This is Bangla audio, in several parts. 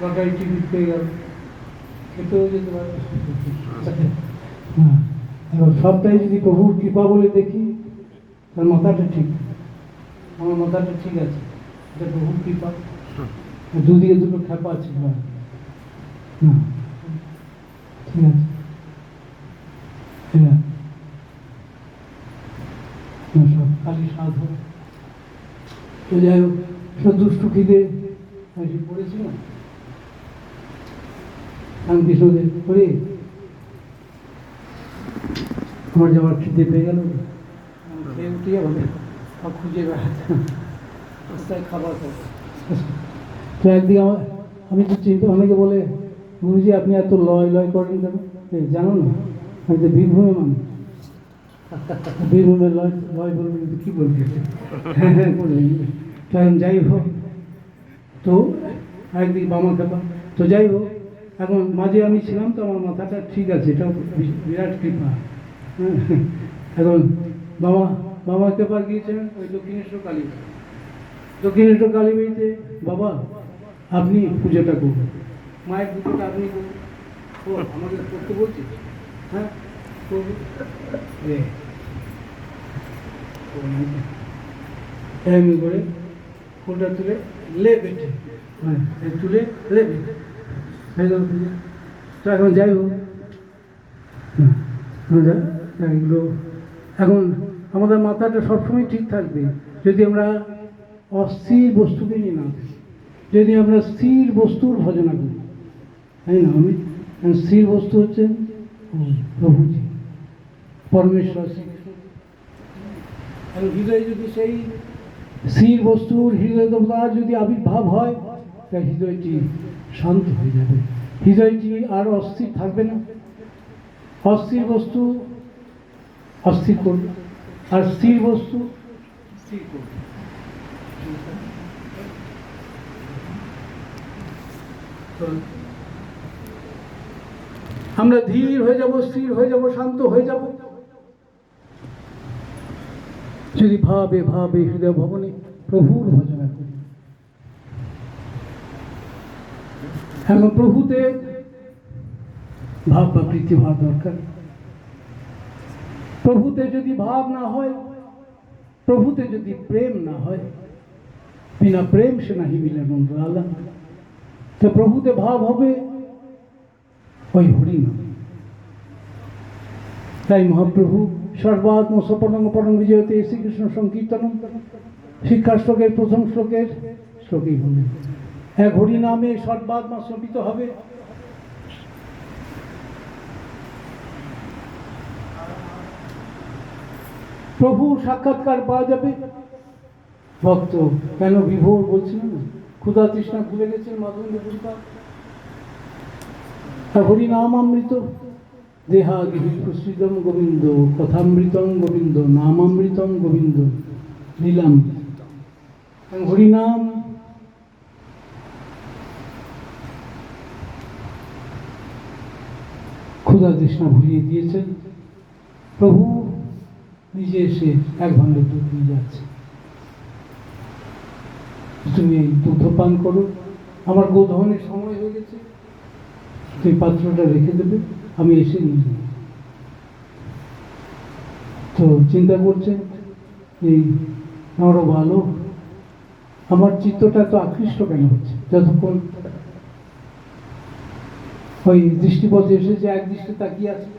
লটারি টিকিট পেয়ে খেতেও যেতে হ্যাঁ এবার সবটাই যদি প্রভুর কৃপা বলে দেখি তার মাথাটা ঠিক। আমার মাথাটা ঠিক আছে। এটা প্রভুর কৃপা। দুদিকে দুটো খ্যাপা আছে। না ঠিক আছে। ঠিক আছে না, সব সাধু তো যাই হোক সব দুষ্টু খিদে। আমি কৃষ্ণদের করে আমার যাওয়ার খিদে পেয়ে গেল। খেয়ে উঠে যাব সব খুঁজে বেড়াতে রাস্তায় খাবার খাব। তো একদিকে আমার আমি তো চিন্তা অনেকে বলে গুরুজি আপনি এত লয় লয় করেন কেন? জানো না আমি তো বীরভূমে মানুষ। বীরভূমের লয় লয় বলবেন কী বলবি? তো এখন যাই হোক। তো একদিকে বামা খেপা। তো যাই হোক এখন মাঝে আমি ছিলাম তো আমার মাথাটা ঠিক আছে, এটা বিরাট কৃপা। এখন বাবা বাবা কেপা গিয়েছেন ওই দক্ষিণেশ্বর কালী দক্ষিণেশ্বর কালী বাড়িতে বাবা, আপনি পুজোটা করুন। মায়ের পুজোটা আপনি করুন। ও আমাকে করতে বলছি? হ্যাঁ এমনি করে ফুলটা তুলে লে হ্যাঁ তুলে লে তো এখন যাই হোক। এগুলো এখন আমাদের মাথাটা সবসময় ঠিক থাকবে। যদি আমরা অস্থির বস্তুকে নিয়ে না যদি আমরা স্থির বস্তুর ভজনা করি, তাই না, আমি? স্থির বস্তু হচ্ছে প্রভুজি, পরমেশ্বর শ্রীকৃষ্ণ। হৃদয়ে যদি সেই স্থির বস্তুর হৃদয় দেবতার যদি আবির্ভাব হয় তা হৃদয়টি শান্ত হয়ে যাবে। হৃদয়টি আর অস্থির থাকবে না। অস্থির বস্তু অস্থির করবে। আর স্থির বস্তু স্থির করবে আমরা ধীর হয়ে যাব, স্থির হয়ে যাব, শান্ত হয়ে যাব। যদি ভাবে ভাবে হৃদয় ভবনে প্রভুর ভজনা করি এখন প্রভুতে ভাব বা প্রীতি হওয়া দরকার। প্রভুতে যদি ভাব না হয়, প্রভুতে যদি প্রেম না হয়, বিনা প্রেম সে নাহি মিলন আল্লাহ। তো প্রভুতে ভাব হবে ওই হরিণ। তাই মহাপ্রভু সর্বাত্ম সপরঙ্গ পরম বিজয়তে শ্রীকৃষ্ণ সংকীর্তন শিক্ষা শ্লোকের প্রথম শ্লোকের শ্লোকেই হবে এক হরি নামে সর্বাত্মা স্থাপিত হবে। প্রভু সাক্ষাৎকার পাওয়া যাবে। ভক্ত কেন বিভোর বলছিলেন ক্ষুধা তৃষ্ণা ভুলে গেছেন মাধবেন্দ্র পুরীকা আর হরি নাম অমৃত। প্রসৃতম গোবিন্দ কথামৃতম গোবিন্দ নামামৃতম গোবিন্দ লীলাম হরিনাম ক্ষুধা তৃষ্ণা ভুলিয়ে দিয়েছেন। প্রভু নিজে এসে এক ভাণ্ডে দুধ নিয়ে যাচ্ছে। তুমি এই দুধ পান করো। আমার গোধনের সময় হয়ে গেছে। তুমি পাত্রটা রেখে দেবে। আমি এসে নিয়ে যাব। তো চিন্তা করছেন এই আমারও ভালো। আমার চিত্তটা তো আকৃষ্ট কেন হচ্ছে? যতক্ষণ ওই দৃষ্টিপথে এসেছে এক দৃষ্টি তাকিয়ে আছে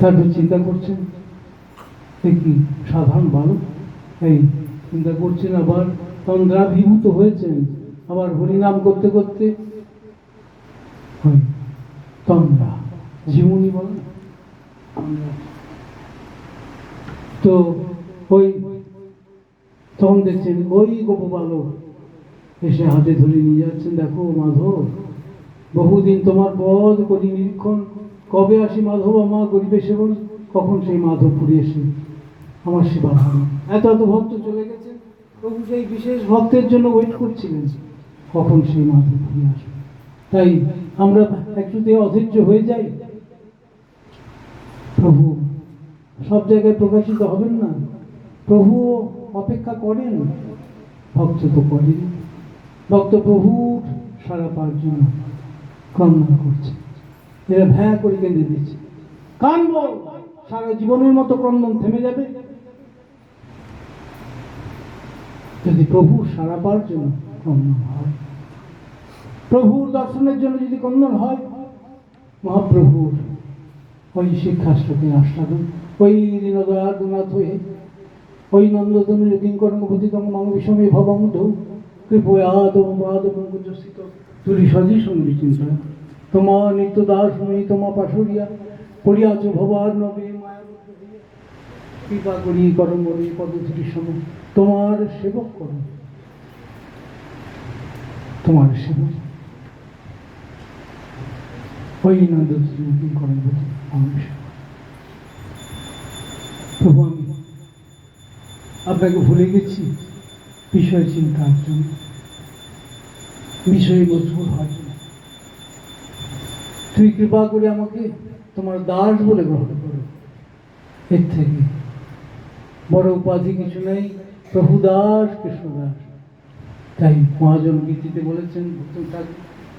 তারপর চিন্তা করছেন কি সাধারণ বালক এই চিন্তা করছেন আবার তন্দ্রাভিভূত হয়েছেন, আবার হরিনাম করতে করতে তন্দ্রা ঝিমুনি বলে? তো ওই তখন দেখছেন ওই গোপবালক এসে হাতে ধরে নিয়ে যাচ্ছেন, দেখো মাধব, বহুদিন তোমার পদ করি নিরীক্ষণ। কবে আসি মাধব, আমার গরিবের সেবন? কখন সেই মাধব মাধবপুরে এসে আমার সেবা এত এত ভক্ত চলে গেছে। প্রভু সেই বিশেষ ভক্তের জন্য ওয়েট করছিলেন, কখন সেই মাধব মাধবপুরে আসবে। তাই আমরা একটুতে অধৈর্য হয়ে যাই। প্রভু, সব জায়গায় প্রকাশিত হবেন না। প্রভু অপেক্ষা করেন, ভক্ত তো করেন। ভক্ত প্রভু সারা জন্য ক্রন্দন করছে। এরা ভ্যাঁ করে কেঁদে দিচ্ছে। কানব সারা জীবনের মতো ক্রন্দন থেমে যাবে। যদি প্রভু সারা পাওয়ার জন্য ক্রন্দন হয়, প্রভুর দর্শনের জন্য যদি ক্রন্দন হয় মহাপ্রভুর ওই শিক্ষাশ্রকে আস্বাদন, ওই দীনদয়াদনাথ হয়ে, ওই নন্দতনু কিঙ্করঙ্গভূতিতম মাং বিষমে ভবমধু কৃপয়া তম পাদ পঙ্কজস্থিত তুলি সজি সঙ্গী চিন্তা। তোমা নিত্য দাস নই তোমা পাশরিয়া। পড়িয়াছ ভবার নবে কৃপা করি, করম সম। তোমার সেবক করো। তোমার সেবক। ওই মাং বিষম প্রভু, আমি আপনাকে ভুলে গেছি। বিষয় চিন্তার জন্য বিষয়ে মজবুর হওয়ার জন্য তুই কৃপা করে আমাকে তোমার দাস বলে গ্রহণ করো। এর থেকে বড় উপাধি কিছু নেই, প্রভু দাস কৃষ্ণ দাস। তাই মহাজন গীতিতে বলেছেন ভক্ত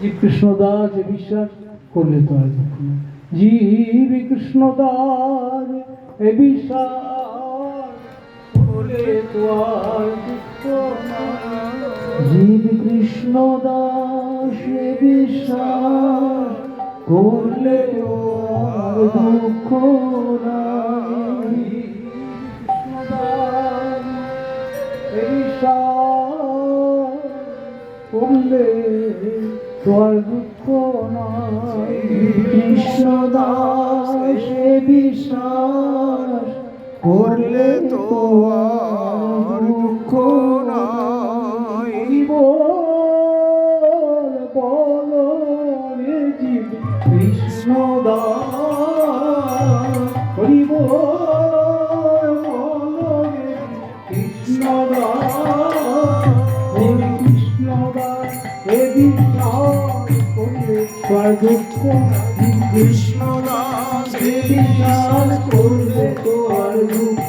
জীব কৃষ্ণ দাস এ বিশ্বাস করলে তো আর দুঃখ নেই। জীব কৃষ্ণ দাস এ বিশ্বাস করলে তো আর। জীব কৃষ্ণ দাস বিশ্বাস করলে দুঃখ করলে তোর দুঃখ নাই। কৃষ্ণ দাস বিশ্বাস করলে তো দুঃখ নাই। বল কৃষ্ণ রে কৃষ্ণ কৃষ্ণ দাস করলে দুঃখ কৃষ্ণ দাস করলে তো আর দুঃখ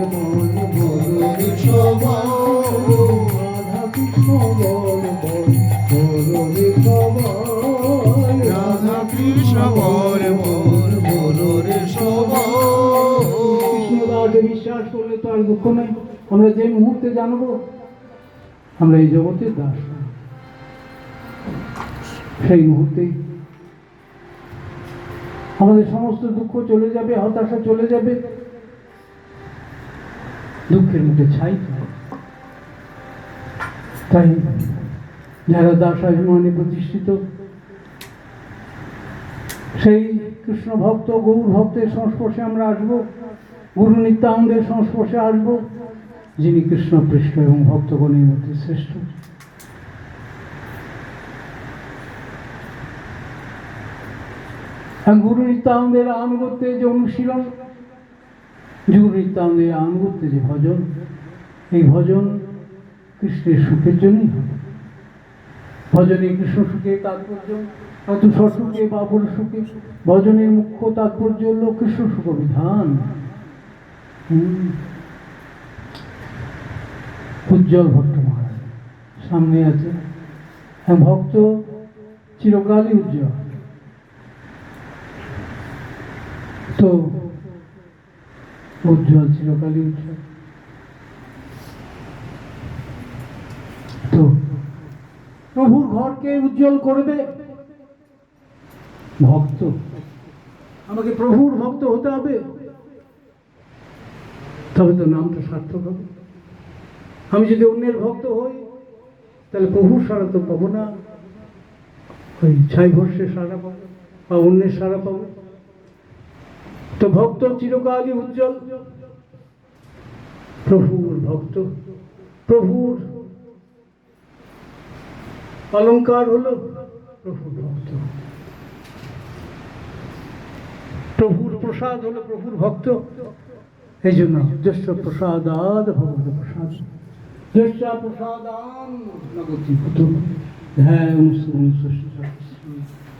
কৃষ্ণদাসে বিশ্বাস করলে তো আর দুঃখ নেই। আমরা যে মুহূর্তে জানব, আমরা এই জগতের দাস সেই মুহূর্তেই আমাদের সমস্ত দুঃখ চলে যাবে, হতাশা চলে যাবে। দুঃখের মুখে ছাই তাই যারা দাস অভিমানে প্রতিষ্ঠিত, সেই কৃষ্ণ ভক্ত গৌর ভক্তের সংস্পর্শে আমরা আসব। গুরু নিত্যানন্দের সংস্পর্শে আসব, যিনি কৃষ্ণ পৃষ্ঠ এবং ভক্তগণের মধ্যে শ্রেষ্ঠ গুরু নিত্যানন্দের আনুগত্যে যে অনুশীলন গুরু নিত্যানন্দের আনুগত্যে যে ভজন, এই ভজন কৃষ্ণের সুখের জন্যই হবে ভজনে কৃষ্ণ সুখে তাৎপর্য অত সুখে বাবুর সুখে, ভজনের মুখ্য তাৎপর্য হল কৃষ্ণ সুখ বিধান। উজ্জ্বল ভট্ট মহারাজ, সামনে আছে। হ্যাঁ ভক্ত চিরকালই উজ্জ্বল। তো উজ্জ্বল চিরকালই উজ্জ্বল। তো প্রভুর ঘরকে উজ্জ্বল করবে ভক্ত। আমাকে প্রভুর ভক্ত হতে হবে। তবে তো নামটা সার্থক হবে। আমি যদি অন্যের ভক্ত হই, তাহলে প্রভুর সারা তো পাবো না। ওই ছাই ভস্যের সারা পাবো বা অন্যের সারা পাবো। তো ভক্ত চিরকালই উজ্জ্বল। প্রভুর ভক্ত, প্রভুর। অলঙ্কার হলো প্রভুর ভক্ত। প্রভুর প্রসাদ হলো প্রভুর ভক্ত। এই জন্য জ্যেষ্ঠ প্রসাদ আদ ভগবত প্রসাদ চেষ্টা প্রসাদান নগতি ধ্যায় অনুষ্ঠ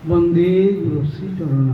বন্দে গুরশ্রী চরণ